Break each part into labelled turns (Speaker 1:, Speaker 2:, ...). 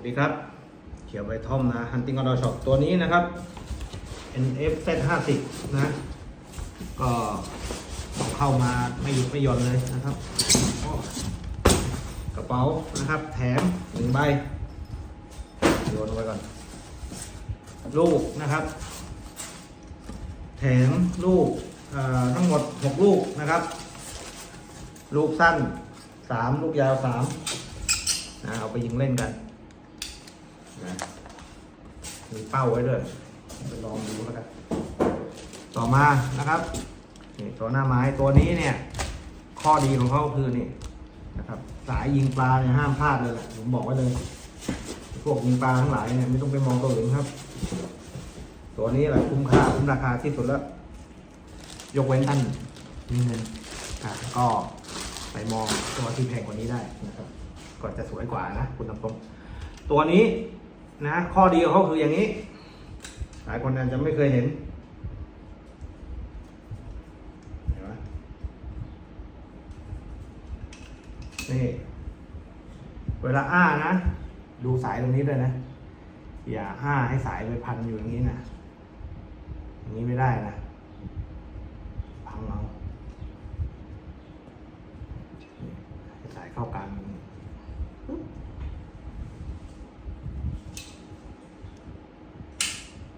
Speaker 1: วัสดีครับ เขียวใบท่อมนะ Hunting Outdoor Shop ตัวนี้นะครับ NF Z 50นะ ก็ต้องเข้ามาไม่หยุดไม่หย่อนเลยนะครับ กระเป๋านะครับ แถมหนึ่งใบโยนลงไปก่อน ลูกนะครับ แถมลูกทั้งหมด 6 ลูกนะครับ ลูกสั้น 3 ลูกยาว3นะเอาไปยิงเล่นกัน นะมีเป้าไว้ด้วยไปลองดูแล้วกันต่อมานะครับนี่ตัวหน้าไม้ตัวนี้เนี่ย ข้อดีของเขาคือนี่นะครับ สายยิงปลาเนี่ยห้ามพลาดเลยแหละผมบอกไว้เลย พวกยิงปลาทั้งหลายเนี่ยไม่ต้องไปมองตัวอื่นครับ ตัวนี้แหละคุ้มค่าคุ้มราคาที่สุดแล้ว ยกเว้นท่านมีเงินอะก็ไปมองตัวที่แพงกว่านี้ได้นะครับ ก็จะสวยกว่านะ คุณตำตรงตัวนี้ นะข้อดีของเขาคืออย่างนี้ หลายคนอาจจะไม่เคยเห็นเห็นไหมนี่เวลาอ้านะ ดูสายตรงนี้ด้วยนะ อย่าอ้าให้สายไปพันอยู่อย่างนี้นะอย่างนี้ไม่ได้นะพังเอาสายเข้ากลางอย่างนี้ปึ๊บ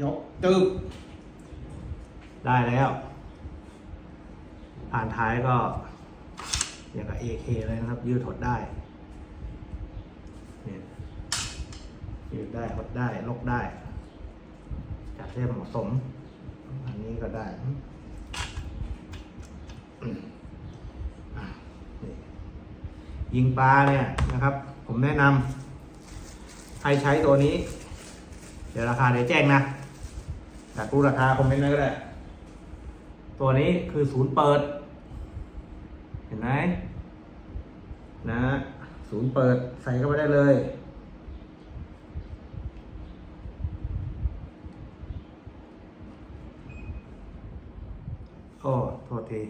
Speaker 1: ยก ตึกได้แล้ว ผ่านท้ายก็ อย่างกับ AK เลยนะครับ ยืดหดได้เนี่ยยืดได้หดได้ ลกได้ จัดให้เหมาะสม อันนี้ก็ได้ยิงปลาเนี่ยนะครับ ผมแนะนำให้ใช้ตัวนี้ เดี๋ยวราคาเดี๋ยวแจ้งนะ อยากรู้ราคาคอมเมนต์ไว้ก็ได้ ตัวนี้คือศูนย์เปิด เห็นไหมนะศูนย์เปิดใส่เข้าไปได้เลย โอ้โทษที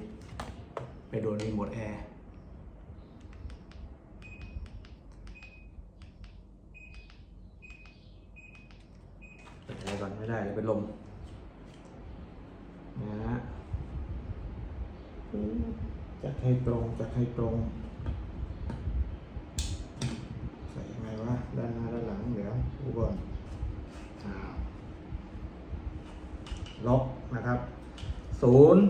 Speaker 1: ไปโดนรีโมทแอร์ เปิดอะไรก่อนไม่ได้เลยเป็นลมนะฮะ จัดให้ตรงจัดให้ตรงใส่ยังไงวะด้านหน้าด้านหลังเดี๋ยวดูก่อนล็อกนะครับศูนย์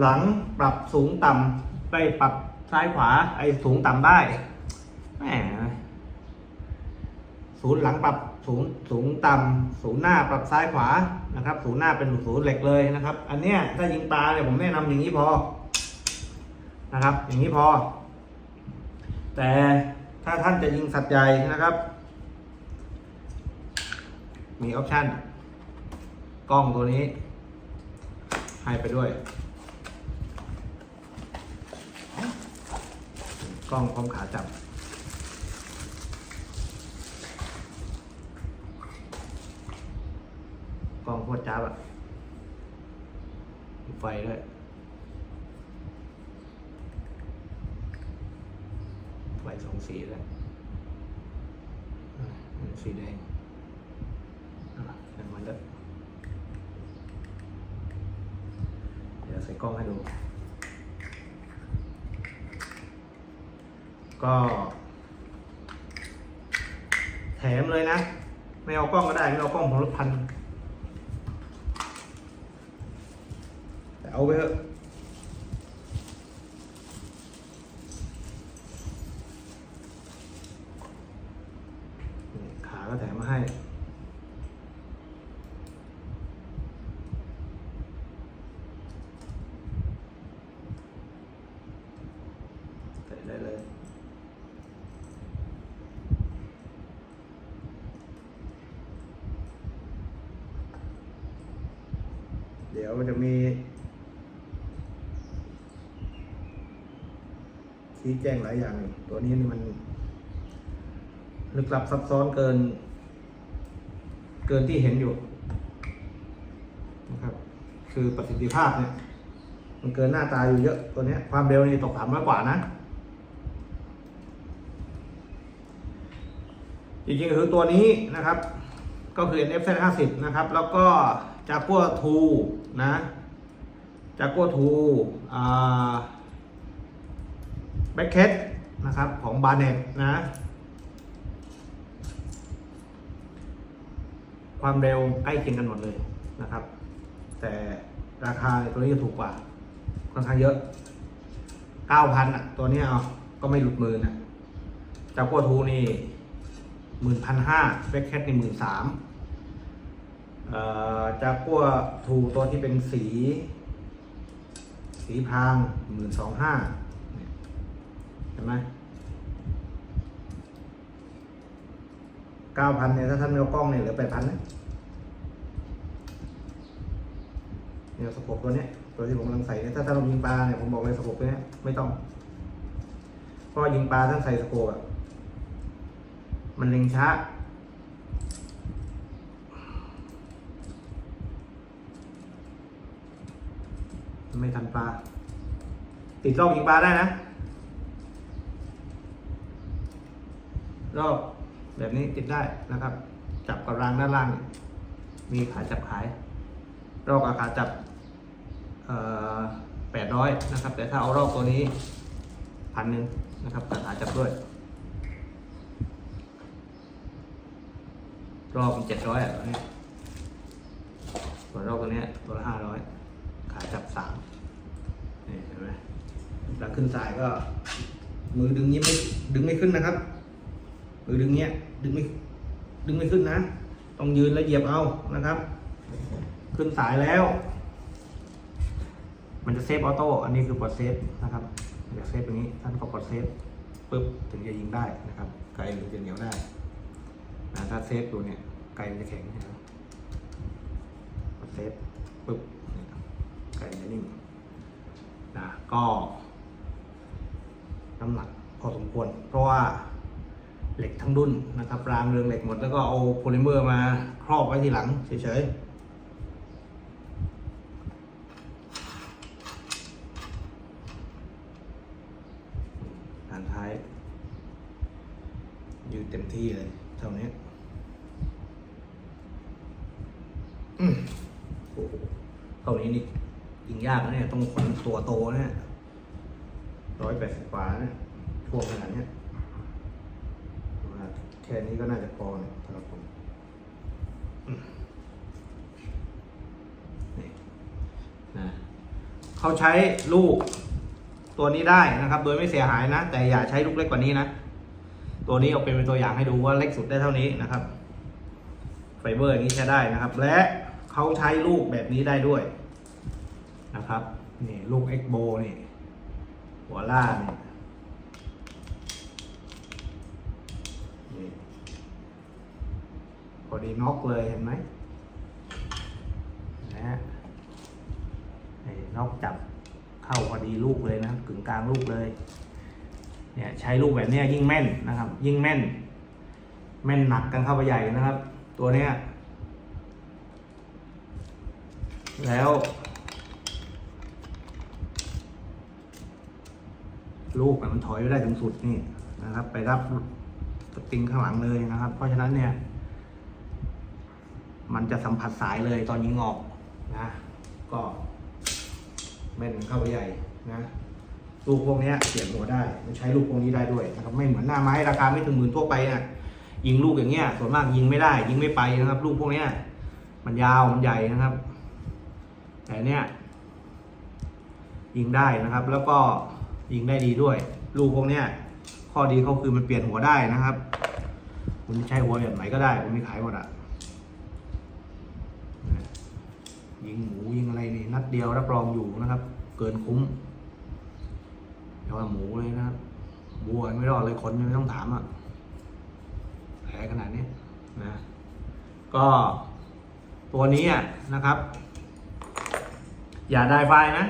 Speaker 1: หลังปรับสูงต่ำไปปรับซ้ายขวาไอ้สูงต่ำได้แหมศูนย์หลังปรับสูงสูงต่ำศูนย์หน้าปรับซ้ายขวานะครับ ศูนย์หน้าเป็นศูนย์เหล็กเลยนะครับ อันเนี้ยถ้ายิงปลาเนี่ยผมแนะนำอย่างนี้พอ นะครับ อย่างนี้พอ แต่ถ้าท่านจะยิงสัตว์ใหญ่นะครับ มีออปชั่นกล้องตัวนี้ ให้ไปด้วย กล้องพร้อมขาจับกล้องโคตรจ้าบอะไฟด้วย ไฟสองสีเลยอะอันนี้สีแดงเป็นมันด้วเดี๋ยวใส่กล้องให้ดู ก็ แถมเลยนะ ไม่เอากล้องก็ได้ ไม่เอากล้องผมลดพัน แต่เอาไปเถอะนี่ขาก็แถมมาให้ ใส่ได้เลยันจะมีชี้แจ้งหลายอย่าง ตัวนี้นี่มัน ลึกลับซับซ้อนเกิน เกินที่เห็นอยู่นะครับ คือประสิทธิภาพเนี่ย มันเกินหน้าตาอยู่เยอะตัวนี้ความเร็วนี่ตกสามร้อยกว่านะ จริงๆคือตัวนี้นะครับ ก็คือ NF 50นะครับ แล้วก็จากกัวทู นะจากกัวทูแบ็คเคทนะครับ ของบาเน็ตนะ ความเร็วใกล้เคียงกันหมดเลยนะครับ แต่ราคาตัวนี้จะถูกกว่า ค่อนข้างเยอะ 9,000อะ ตัวนี้เอาก็ไม่หลุดมือนะจากกัวทูนี่หมื่นพันห้าแบ็คแคทนี่หมื่นสาม จากกัวทูตัวที่เป็นสี สีพรางหมื่นสองห้าเห็นไหมเก้าพันเนี่ยถ้าท่านไม่เอากล้องเนี่ยเหลือแปดพันนะเนี่ยสกปตัวเนี้ยตัวที่ผมกำลังใส่เนี่ยถ้าท่านลงยิงปลาเนี่ยผมบอกเลยสกปตัวเนี้ยไม่ต้องเพราะยิงปลาท่านใส่สโคปอะมันเล็งช้า ไม่ทันปลา ติดรอบยิงปลาได้นะ รอบแบบนี้ติดได้นะครับ จับกับรางด้านล่าง มีขาจับขาย รอบอาคาจับแปดร้อยนะครับ แต่ถ้าเอารอบตัวนี้พันหนึ่งนะครับขาจับด้วย รอบเจ็ดร้อยอะตัวนี้ส่วนรอบตัวนี้ตัวละห้าร้อย ขาจับสามนี่เห็นไหมแล้วขึ้นสายก็ มือดึงนี้ไม่ดึงไม่ขึ้นนะครับ มือดึงเนี้ย ดึงไม่ดึงไม่ขึ้นนะ ต้องยืนแล้วเหยียบเอานะครับ ขึ้นสายแล้ว มันจะเซฟออโต้ อันนี้คือปลดเซฟนะครับมันจะเซฟตรงนี้ ท่านก็ปลดเซฟปุ๊บถึงจะยิงได้นะครับ ไกลหรือจะเหนียวได้นะถ้าเซฟตัวเนี้ยไกลมันจะแข็งนะครับปลดเซฟปุ๊บเนี่ยไกลมันจะนิ่งนะ ก็น้ำหนักพอสมควร เพราะว่าเหล็กทั้งดุนนะครับ รางเรืองเหล็กหมดแล้วก็เอาโพลิเมอร์มาครอบไว้ทีหลังเฉยๆหันท้ายยืดเต็มที่เลยเท่านี้เท่านี้นี่ ยิงยากนะเนี่ย ต้องขนตัวโตเนี่ยร้อยแปดสิบกว่าเนี่ยช่วงขนาดเนี้ยนะแค่นี้ก็น่าจะพอเนี่ยสำหรับผมอืมนี่นะเขาใช้ลูก ตัวนี้ได้นะครับ โดยไม่เสียหายนะ แต่อย่าใช้ลูกเล็กกว่านี้นะ ตัวนี้เอาเป็นเป็นตัวอย่างให้ดูว่าเล็กสุดได้เท่านี้นะครับ ไฟเบอร์อย่างนี้ใช้ได้นะครับ และเขาใช้ลูกแบบนี้ได้ด้วย นะครับนี่ลูกเอ็กโบนี่หัวล่านี่นี่พอดีน็อกเลยเห็นไหมนะฮะน็อกจับเข้าพอดีลูกเลยนะครับกึ่งกลางลูกเลยเนี่ยใช้ลูกแบบนี้ยยิ่งแม่นนะครับ ยิ่งแม่น แม่นหนักกันเข้าไปใหญ่นะครับ ตัวเนี้ยแล้ว ลูกมันถอยไปได้ถึงสุดนี่นะครับ ไปรับสปริงข้างหลังเลยนะครับ เพราะฉะนั้นเนี่ย มันจะสัมผัสสายเลยตอนยิงออกนะก็แม่นเข้าไปใหญ่นะลูกพวกนี้เปลี่ยนหัวได้มันใช้ลูกพวกนี้ได้ด้วยนะครับ ไม่เหมือนหน้าไม้ราคาไม่ถึงหมื่นทั่วไปนะยิงลูกอย่างเงี้ยส่วนมากยิงไม่ได้ ยิงไม่ไปนะครับ ลูกพวกนี้มันยาวมันใหญ่นะครับ แต่เนี้ยยิงได้นะครับ แล้วก็ ยิงได้ดีด้วย ลูกพวกเนี้ยข้อดีเขาคือมันเปลี่ยนหัวได้นะครับ คุณใช้หัวแบบไหนก็ได้ผมมีขายหมดอะยิงหมูยิงอะไรนี่นัดเดียวรับรองอยู่นะครับ เกินคุ้มแต่ว่าหมูเลยนะครับบัวไม่รอดเลยคนไม่ต้องถามอะแผลขนาดนี้นะก็ตัวนี้อะนะครับ อย่าได้ไฟนะ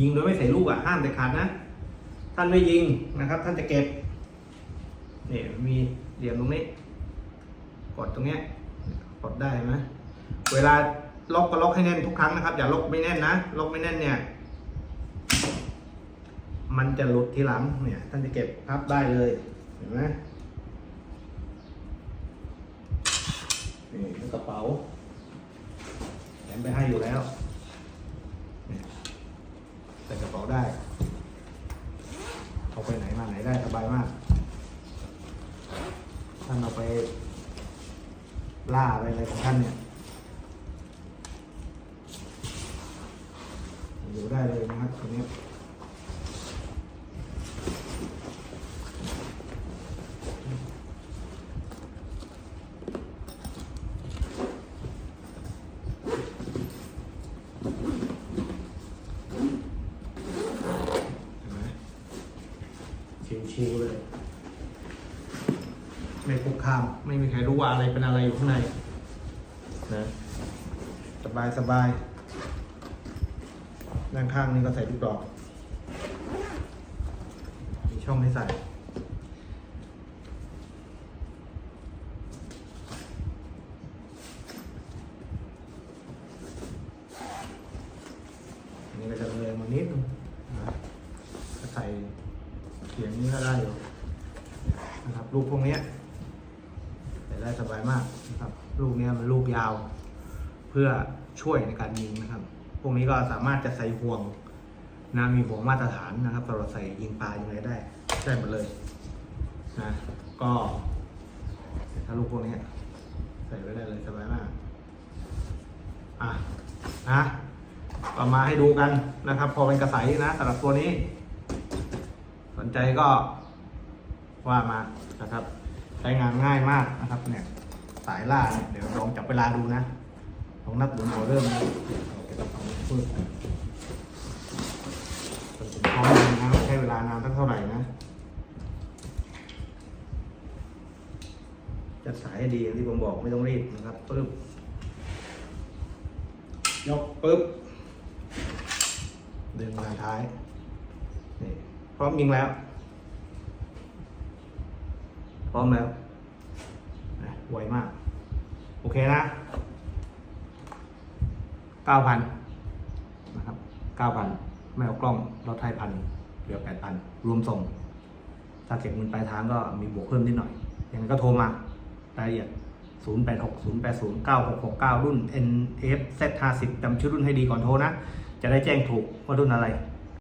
Speaker 1: ยิงโดยไม่ใส่ลูกอะ ห้ามเด็ดขาดนะ ท่านไม่ยิงนะครับ ท่านจะเก็บนี่มีเหลี่ยมตรงนี้ กดตรงเนี้ยกดได้ไหมเวลาล็อกก็ล็อกให้แน่นทุกครั้งนะครับ อย่าล็อกไม่แน่นนะล็อกไม่แน่นเนี่ย มันจะหลุดทีหลังเนี่ย ท่านจะเก็บพับได้เลยเห็นไหมนี่กระเป๋าแถมไปให้อยู่แล้วใส่กระเป๋าได้ เอาไปไหนมาไหนได้สบายมากท่านเอาไปล่าไปอะไรของท่านเนี่ย อยู่ได้เลยนะครับตัวนี้ไหม ชิวๆเลย ไม่คุกคาม ไม่มีใครรู้ว่าอะไรเป็นอะไรอยู่ข้างในนะสบายสบายด้านข้างนี่ก็ใส่ลูกดอก มีช่องให้ใส่ อันนี้ก็จะเลยมานิดนึงนะก็ใส่เขียงนี้ก็ได้อยู่ นะครับ ลูกพวกนี้ยใส่ได้สบายมากนะครับ ลูกนี้มันลูกยาว เพื่อช่วยในการยิงนะครับ พวกนี้ก็สามารถจะใส่ห่วงนะมีห่วงมาตรฐานนะครับสำหรับใส่ยิงปลายังไงได้ได้หมดเลยนะก็ถ้าลูกพวกนี้ใส่ไว้ได้เลยสบายมากอะนะก็มาให้ดูกันนะครับ พอเป็นกระใสนะสำหรับตัวนี้ สนใจก็ ว่ามานะครับ ใช้งานง่ายมากนะครับเนี่ยสายล่าเนี่ยเดี๋ยวลองจับเวลาดูนะลองนับหมุนหัวเริ่มนะเอาไปกับเอาฟืดจนถึงพร้อมนะใช้เวลานานสักเท่าไหร่นะจัดสายให้ดีอย่างที่ผมบอกไม่ต้องรีบนะครับปึ๊บยกปึ๊บดึงมาท้ายนี่พร้อมยิงแล้ว ร้อมแล้วไวมาก โอเคนะเก้าพันนะครับเก้าพันไม่เอากล้องลดให้พันเหลือแปดพันรวมส่ง ถ้าเก็บเงินปลายทางก็มีบวกเพิ่มนิดหน่อย อย่างนั้นก็โทรมารายละเอียด 0 8 6 0 8 0 9 6 6 9 รุ่น NF Z50 จำชื่อรุ่นให้ดีก่อนโทรนะ จะได้แจ้งถูกว่ารุ่นอะไร